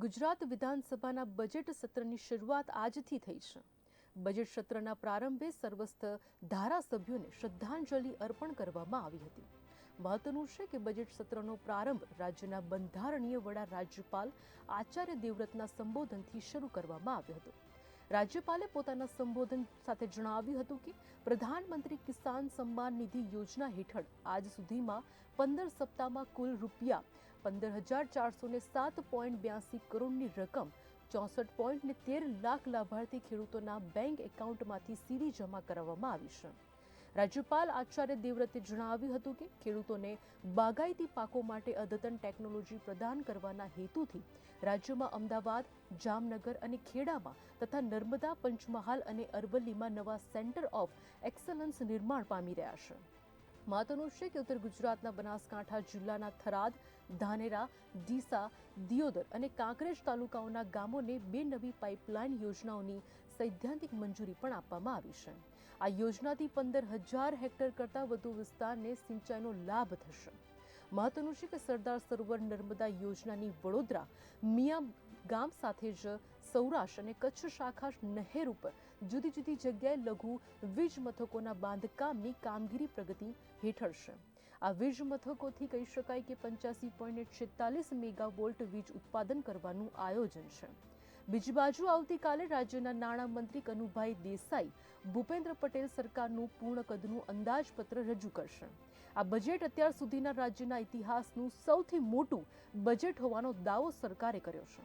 ગુજરાત વિધાનસભાના બજેટ સત્રની શરૂઆત આજથી થઈ છે. બજેટ સત્રના પ્રારંભે સર્વસ્થ ધારાસભ્યોને શ્રદ્ધાંજલિ અર્પણ કરવામાં આવી હતી. મહત્વનું છે કે બજેટ સત્રનો પ્રારંભ રાજ્યના બંધારણીય વડા રાજ્યપાલ આચાર્ય દેવવ્રતના સંબોધનથી શરૂ કરવામાં આવ્યો હતો. રાજ્યપાલે પોતાના સંબોધન સાથે જણાવ્યું હતું કે, પ્રધાનમંત્રી કિસાન સન્માન નિધિ યોજના હેઠળ આજ સુધીમાં પંદર સપ્તાહમાં કુલ રૂપિયા પંદર હજાર ચારસો ને સાત પોઈન્ટ બ્યાસી કરોડની રકમ, ચોસઠ પોઈન્ટ ને તેર લાખ લાભાર્થી ખેડૂતોના બેંક એકાઉન્ટમાંથી સીધી જમા કરાવવામાં આવી છે. રાજ્યપાલ આચાર્ય દેવવ્રતે જણાવ્યું હતું કે ખેડૂતોને બાગાયતી પાકો માટે અદ્યતન ટેકનોલોજી પ્રદાન કરવાના હેતુથી રાજ્યમાં અમદાવાદ, જામનગર અને ખેડામાં તથા નર્મદા, પંચમહાલ અને અરવલ્લીમાં નવા સેન્ટર ઓફ એક્સલન્સ નિર્માણ પામી રહ્યા છે. મહત્વનું છે કે ઉત્તર ગુજરાતના બનાસકાંઠા જિલ્લાના થરાદ, ધાનેરા, ડીસા, દિયોદર અને કાંકરેજ તાલુકાઓના ગામોને બે નવી પાઇપલાઇન યોજનાઓની સૈદ્ધાંતિક મંજૂરી પણ આપવામાં આવી છે. આ યોજનાથી પંદર હજાર હેક્ટર કરતાં વધુ વિસ્તારને સિંચાઈનો લાભ થશે. મહત્વનું છે કે સરદાર સરોવર નર્મદા યોજનાની વડોદરા મિયા ગામ સાથે જ સૌરાષ્ટ્ર અને કચ્છ શાખા નહેર ઉપર જુદી જુદી જગ્યાએ લઘુ વીજ મથકોના બાંધકામની કામગીરી પ્રગતિ હેઠળ છે. આ વીજ મથકોથી કહી શકાય કે પંચ્યાસી પોઈન્ટ છેતાલીસ મેગાવોલ્ટ વીજ ઉત્પાદન કરવાનું આયોજન છે. બીજી બાજુ આવતીકાલે રાજ્યના નાણામંત્રી કનુભાઈ દેસાઈ ભૂપેન્દ્ર પટેલ સરકારનું પૂર્ણ કદનું અંદાજપત્ર રજૂ કરશે. આ બજેટ અત્યાર સુધીના રાજ્યના ઇતિહાસનું સૌથી મોટું બજેટ હોવાનો દાવો સરકારે કર્યો છે.